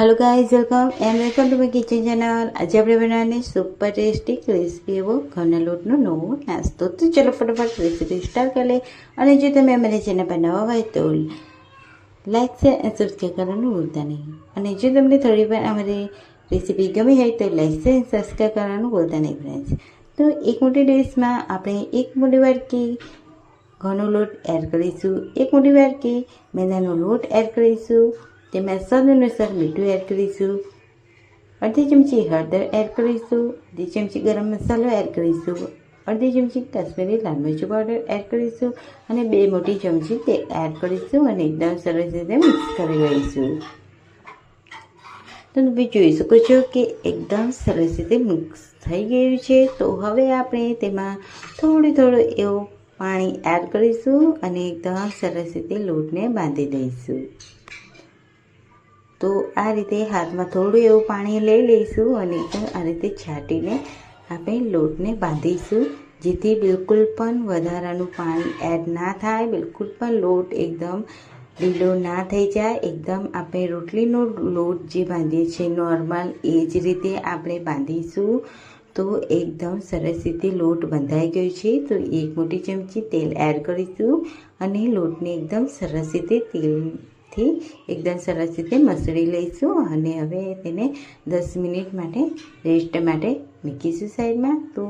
Hello guys welcome and welcome to my kitchen channel આજે આપણે બનાવવાની સુપર ટેસ્ટી ક્રિસ્પી એવો ઘઉંના લોટનો નવો નાસ્તો તો ચલો ફટાફટ રેસીપી સ્ટાર્ટ કરી લે અને જો તમે અમારી ચેનલ બનાવવા હોય તો લાઈક શેર અને સબસ્ક્રાઈબ કરવાનું ભૂલતા નહીં અને જો તમને થોડી વાર અમારી રેસીપી ગમી હોય તો લાઈક શેર અને સબસ્ક્રાઈબ કરવાનું ભૂલતા નહીં ફ્રેન્ડ્સ તો એક મોટી ડિશમાં આપણે એક મોટી વાટકી ઘઉંનો લોટ એડ કરીશું એક મોટી વાટકી મેદાનો લોટ એડ કરીશું તેમાં સ્વાદ અનુસાર મીઠું એડ કરીશું અડધી ચમચી હળદર એડ કરીશું અડધી ચમચી ગરમ મસાલો એડ કરીશું અડધી ચમચી કાશ્મીરી લાલ મરચું પાવડર એડ કરીશું અને બે મોટી ચમચી તેલ એડ કરીશું અને એકદમ સરસ રીતે મિક્સ કરી લઈશું તો તમે જોઈ શકો છો કે એકદમ સરસ રીતે મિક્સ થઈ ગયું છે તો હવે આપણે તેમાં થોડું થોડું એવું પાણી એડ કરીશું અને એકદમ સરસ રીતે લોટને બાંધી દઈશું તો આ રીતે હાથમાં થોડું એવું પાણી લઈ લઈશું અને આ રીતે છાંટીને આપણે લોટને બાંધીશું, જેથી બિલકુલ પણ વધારાનું પાણી એડ ના થાય. બિલકુલ પણ લોટ એકદમ લીલો ના થઈ જાય. એકદમ આપણે રોટલીનો લોટ જે બાંધીએ છીએ, નોર્મલ એ જ રીતે આપણે બાંધીશું. તો એકદમ સરસ રીતે લોટ બંધાઈ ગયો છે. તો એક મોટી ચમચી તેલ એડ કરીશું અને લોટને એકદમ સરસ રીતે તેલથી એકદમ સરસ રીતે મસળી લઈશું અને હવે તેને દસ મિનિટ માટે રેસ્ટ માટે મૂકીશું સાઈડમાં. તો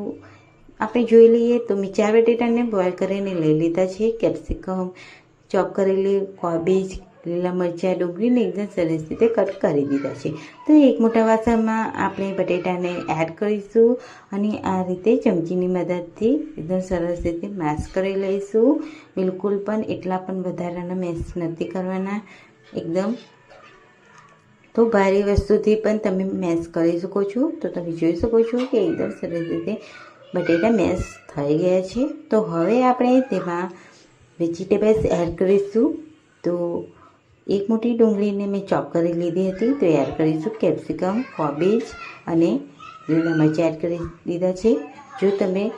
આપણે જોઈ લઈએ, તો મેં ચાર બટેટાને બોઇલ કરીને લઈ લીધા છે કેપ્સિકમ ચોપ કરેલી કોબીજ લીલા મરચાં ડુંગળીને એકદમ સરસ રીતે કટ કરી દીધા છે. તો એક મોટા વાસણમાં આપણે બટેટાને એડ કરીશું અને આ રીતે ચમચીની મદદથી એકદમ સરસ રીતે મેશ કરી લઈશું. બિલકુલ પણ એટલા પણ વધારાના મેશ નથી કરવાના. એકદમ. તો ભારે વસ્તુથી પણ તમે મેશ કરી શકો છો. તો તમે જોઈ શકો છો કે એકદમ સરસ રીતે બટેટા મેશ થઈ ગયા છે. તો હવે આપણે તેમાં વેજીટેબલ્સ એડ કરીશું. તો એક મોટી ડુંગળીને મેં ચોપ કરી લીધી હતી. તો એડ કરીશું કેપ્સિકમ, કોબીજ અને લીલા મરચાં એડ કરી દીધા છે. જો તમે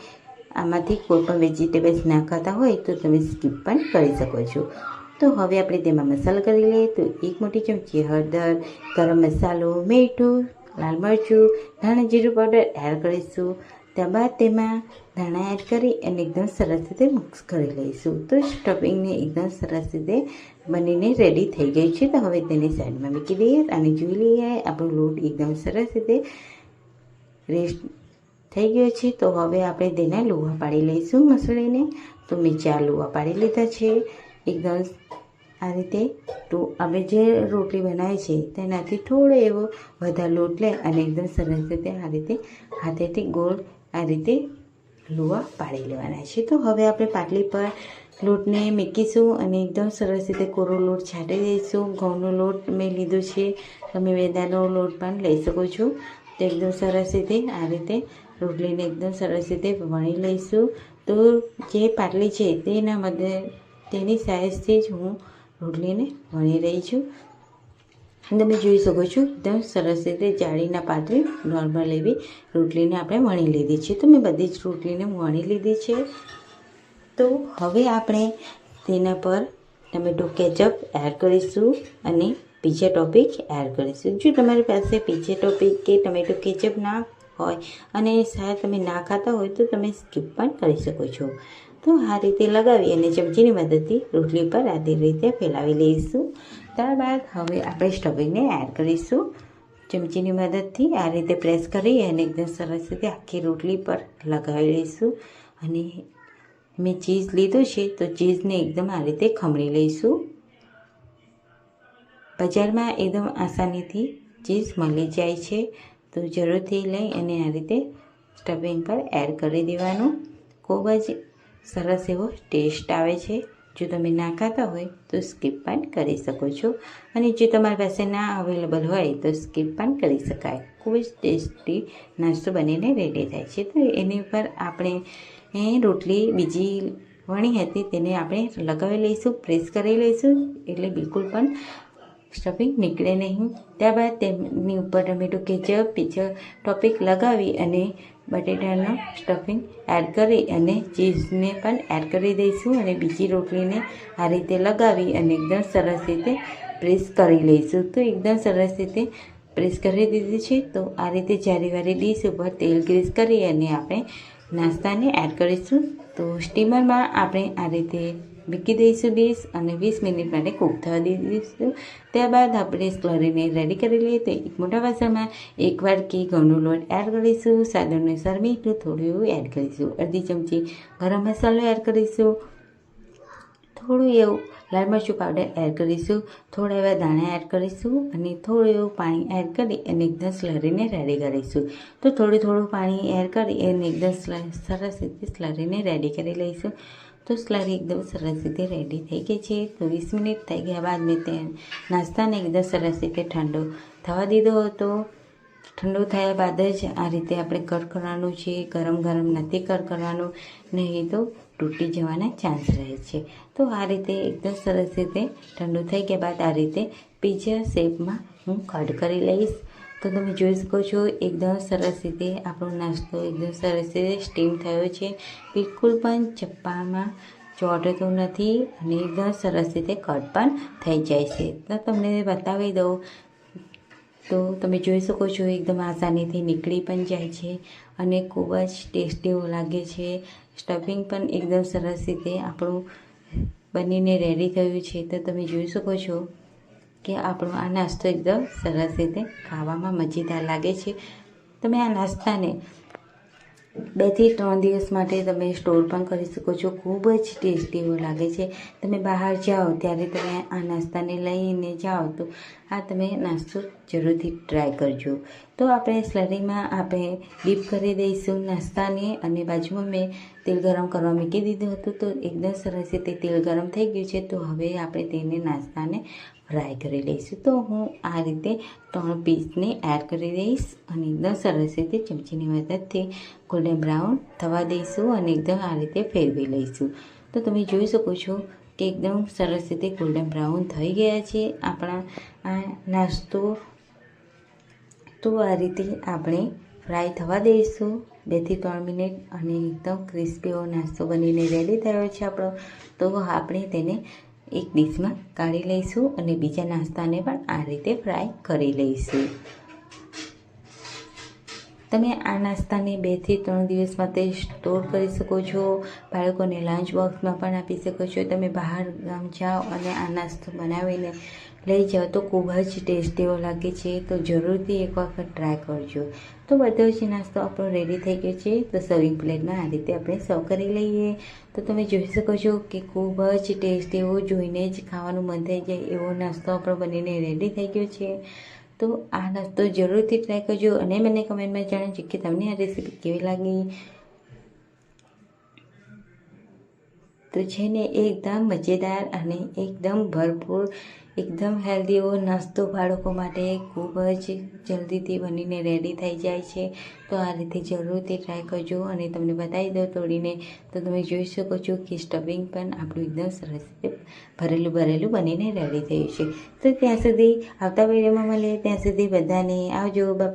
આમાંથી કોઈ પણ વેજીટેબલ્સ ના ખાતા હોય તો તમે સ્કીપ પણ કરી શકો છો. તો હવે આપણે તેમાં મસાલો કરી લઈએ. તો એક મોટી ચમચી હળદર, ગરમ મસાલો, મીઠું, લાલ મરચું, ધાણા જીરું પાવડર એડ કરીશું. ત્યારબાદ તેમાં ધાણા એડ કરી અને એકદમ સરસ રીતે મિક્સ કરી લઈશું. તો સ્ટફિંગને એકદમ સરસ રીતે બનીને રેડી થઈ ગઈ છે. તો હવે તેને સાઈડમાં મૂકી દઈએ અને જોઈ લઈએ આપણો લોટ એકદમ સરસ રીતે રેસ્ટ થઈ ગયો છે. તો હવે આપણે તેના લોહા પાડી લઈશું મસળીને. તો મેં ચાર લોહા પાડી લીધા છે. એકદમ આ રીતે તો અમે જે રોટલી બનાવી છે તેનાથી થોડો એવો વધારે લોટ લે અને એકદમ સરસ રીતે આ રીતે હાથેથી ગોળ આ રીતે લુવા પાડી લેવાના છે. તો હવે આપણે પાટલી પર લોટને મૂકીશું અને એકદમ સરસ રીતે કોરો લોટ છાંટી દઈશું. ઘઉંનો લોટ મેં લીધો છે. તમે મેદાનો લોટ પણ લઈ શકો છો. તો એકદમ સરસ રીતે આ રીતે રોટલીને એકદમ સરસ રીતે વણી લઈશું. તો જે પાટલી છે તેના મધ્ય તેની સાઇઝથી જ હું રોટલીને વણી રહી છું. તમે જોઈ શકો છો, એકદમ સરસ રીતે જાળીના પાતળી નોર્મલ એવી રોટલીને આપણે વણી લીધી છે. તો મેં બધી જ રોટલીને વણી લીધી છે. તો હવે આપણે તેના પર ટમેટો કેચઅપ એડ કરીશું અને પીઝા ટોપિક એડ કરીશું. જો તમારી પાસે પીઝા ટોપિક કે ટમેટો કેચઅપ ના હોય અને શાયદ તમે ના ખાતા હોય તો તમે સ્કીપ પણ કરી શકો છો. તો આ રીતે લગાવી અને ચમચીની મદદથી રોટલી પર આધી રીતે ફેલાવી લઈશું. ત્યારબાદ હવે આપણે સ્ટવિંગને એડ કરીશું. ચમચીની મદદથી આ રીતે પ્રેસ કરી અને એકદમ સરસ રીતે આખી રોટલી પર લગાવી લઈશું. અને મેં ચીઝ લીધો છે, તો ચીઝને એકદમ આ રીતે ખમણી લઈશું. બજારમાં એકદમ આસાનીથી ચીઝ મળી જાય છે, તો જરૂરથી લઈ અને આ રીતે સ્ટફિંગ પર એડ કરી દેવાનું. ખૂબ જ સરસ એવો ટેસ્ટ આવે છે. જો તમે ના ખાતા હોય તો સ્કીપ પણ કરી શકો છો. અને જો તમારી પાસે ના અવેલેબલ હોય તો સ્કીપ પણ કરી શકાય. ખૂબ જ ટેસ્ટી નાસ્તો બનીને રેડી થાય છે. તો એની ઉપર આપણે રોટલી બીજી વણી હતી તેને આપણે લગાવી લઈશું પ્રેસ કરી લઈશું. એટલે બિલકુલ પણ સ્ટફિંગ નીકળે નહીં. ત્યારબાદ તેમની ઉપર ટમેટો કેચઅપ પીચર ટોપિક લગાવી અને બટેટાનો સ્ટફિંગ એડ કરી અને ચીઝને પણ એડ કરી દઈશું અને બીજી રોટલીને આ રીતે લગાવી અને એકદમ સરસ રીતે પ્રેસ કરી લઈશું. તો એકદમ સરસ રીતે પ્રેસ કરી દીધી છે. તો આ રીતે ચારે વારી ડીશ ઉપર તેલ ગ્રીસ કરી અને આપણે નાસ્તાને એડ કરીશું. તો સ્ટીમરમાં આપણે આ રીતે મૂકી દઈશું ડીશ અને વીસ મિનિટ માટે કૂક થવા દઈ દઈશું. ત્યારબાદ આપણે સ્લરીને રેડી કરી લઈએ તો એક મોટા વાસણમાં એક વાટકી ઘઉંનો લોટ એડ કરીશું સ્વાદ સરમી થોડું એડ કરીશું. અડધી ચમચી ગરમ મસાલો એડ કરીશું. થોડું એવું. લાલ મરચું પાવડર એડ કરીશું? થોડા એવા દાણા એડ કરીશું અને થોડું એવું પાણી એડ કરી અને એકદમ સ્લરીને રેડી કરીશું. તો થોડું થોડું પાણી એડ કરી અને એકદમ સરસ રીતે સ્લરીને રેડી કરી લઈશું. તો સ્લરી એકદમ સરસ રીતે રેડી થઈ ગઈ છે. તો વીસ મિનિટ થઈ ગયા બાદ મેં તે નાસ્તાને એકદમ સરસ રીતે ઠંડો થવા દીધો હતો. ઠંડુ થયા બાદ જ આ રીતે આપણે કટ કરવાનું છે, ગરમ ગરમ નથી કટ કરવાનું નહીં તો તૂટી જવાના ચાન્સ રહે છે. તો આ રીતે એકદમ સરસ રીતે ઠંડુ થઈ ગયા બાદ આ રીતે પીઝા શેપમાં હું કટ કરી લઈશ. તો તમે જોઈ શકો છો, એકદમ સરસ રીતે આપણો નાસ્તો એકદમ સરસ રીતે સ્ટીમ થયો છે. બિલકુલ પણ ચપ્પામાં ચોંટતો નથી અને એકદમ સરસ રીતે કટ પણ થઈ જાય છે. તો તમને બતાવી દઉં તો તમે જોઈ શકો છો, એકદમ આસાનીથી નીકળી પણ જાય છે અને ખૂબ જ ટેસ્ટી લાગે છે. સ્ટફિંગ પણ એકદમ સરસ રીતે આપણું બનીને રેડી થયું છે. તો તમે જોઈ શકો છો કે આપણો આ નાસ્તો એકદમ સરસ રીતે ખાવામાં મજેદાર લાગે છે. તમે આ નાસ્તાને બેથી ત્રણ દિવસ માટે તમે સ્ટોર પણ કરી શકો છો. ખૂબ જ ટેસ્ટી લાગે છે. તમે બહાર જાઓ, ત્યારે તમે આ નાસ્તાને લઈને જાઓ તો આ તમે નાસ્તો જરૂરથી ટ્રાય કરજો. તો આપણે સ્લરીમાં આપણે ડીપ કરી દઈશું નાસ્તાને અને બાજુમાં મેં તેલ ગરમ કરવા મૂકી દીધું હતું. તો એકદમ સરસ રીતે તેલ ગરમ થઈ ગયું છે. તો હવે આપણે તેને નાસ્તાને ફ્રાય કરી લઈશું. તો હું આ રીતે ત્રણ પીસને એડ કરી દઈશ અને એકદમ સરસ રીતે ચમચીની મદદથી ગોલ્ડન બ્રાઉન થવા દઈશું અને એકદમ આ રીતે ફેરવી લઈશું. તો તમે જોઈ શકો છો એકદમ સરસ રીતે ગોલ્ડન બ્રાઉન થઈ ગયા છે. આપણા આ નાસ્તો. તો આ રીતે આપણે ફ્રાય થવા દઈશું. બેથી ત્રણ મિનિટ અને એકદમ ક્રિસ્પી એવો નાસ્તો બનીને રેડી થયો છે આપણો. તો આપણે તેને એક ડીશમાં કાઢી લઈશું અને બીજા નાસ્તાને પણ આ રીતે ફ્રાય કરી લઈશું. તમે આ નાસ્તાને બેથી ત્રણ દિવસ માટે સ્ટોર કરી શકો છો. બાળકોને લંચ બોક્સમાં પણ આપી શકો છો. તમે બહાર ગામ જાઓ અને આ નાસ્તો બનાવીને લઈ જાઓ તો ખૂબ જ ટેસ્ટી એવો લાગે છે તો જરૂરથી એક વખત ટ્રાય કરજો. તો બધો જ નાસ્તો આપણો રેડી થઈ ગયો છે. તો સર્વિંગ પ્લેટમાં આ રીતે આપણે સર્વ કરી લઈએ. તો તમે જોઈ શકો છો કે ખૂબ જ ટેસ્ટી એવો જોઈને જ ખાવાનું મન થઈ જાય એવો નાસ્તો આપણો બનીને રેડી થઈ ગયો છે. તો આ નાસ્તો જરૂરથી ટ્રાય કરજો અને મને કમેન્ટમાં જણાવજો કે તમને આ રેસીપી કેવી લાગી. તો છે ને, એકદમ મજેદાર અને એકદમ ભરપૂર એકદમ હેલ્ધી એવો નાસ્તો બાળકો માટે ખૂબ જ જલ્દીથી બનીને રેડી થઈ જાય છે. તો આ રીતે જરૂરથી ટ્રાય કરજો અને તમને બતાવી દઉં તોડીને. તો તમે જોઈ શકો છો કે સ્ટફિંગ પણ આપણું એકદમ સરસ ભરેલું ભરેલું બનીને રેડી થયું છે. તો ત્યાં સુધી આવતા વિડીયોમાં મળીએ. ત્યાં સુધી બધાને આવજો. બાય